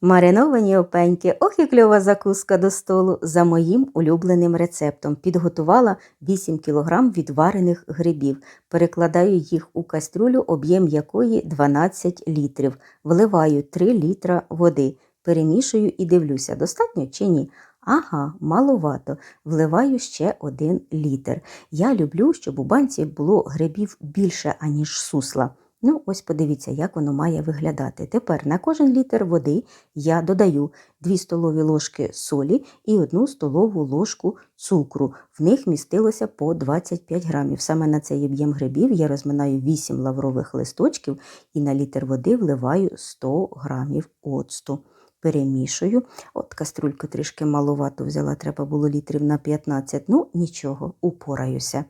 Мариновані опеньки, ох і кльова закуска до столу за моїм улюбленим рецептом. Підготувала 8 кг відварених грибів. Перекладаю їх у кастрюлю, об'єм якої 12 літрів. Вливаю 3 літра води. Перемішую і дивлюся, достатньо чи ні. Ага, маловато. Вливаю ще 1 літр. Я люблю, щоб у банці було грибів більше, аніж сусла. Ну, ось подивіться, як воно має виглядати. Тепер на кожен літр води я додаю 2 столові ложки солі і 1 столову ложку цукру. В них містилося по 25 грамів. Саме на цей об'єм грибів я розминаю 8 лаврових листочків і на літр води вливаю 100 грамів оцту. Перемішую. От каструльку трішки маловато взяла, треба було літрів на 15. Ну, нічого, упораюся.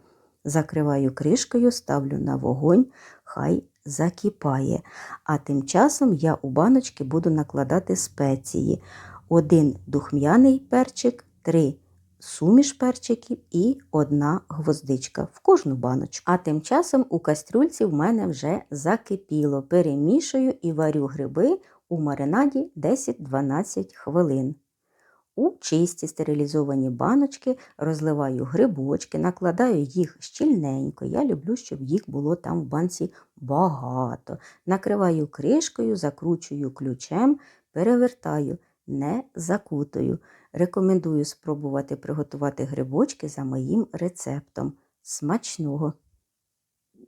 Закриваю кришкою, ставлю на вогонь, хай закипає. А тим часом я у баночки буду накладати спеції. Один духмяний перчик, три суміш перчиків і одна гвоздичка в кожну баночку. А тим часом у кастрюльці в мене вже закипіло. Перемішую і варю гриби у маринаді 10-12 хвилин. У чисті стерилізовані баночки розливаю грибочки, накладаю їх щільненько. Я люблю, щоб їх було там в банці багато. Накриваю кришкою, закручую ключем, перевертаю, не закутую. Рекомендую спробувати приготувати грибочки за моїм рецептом. Смачного!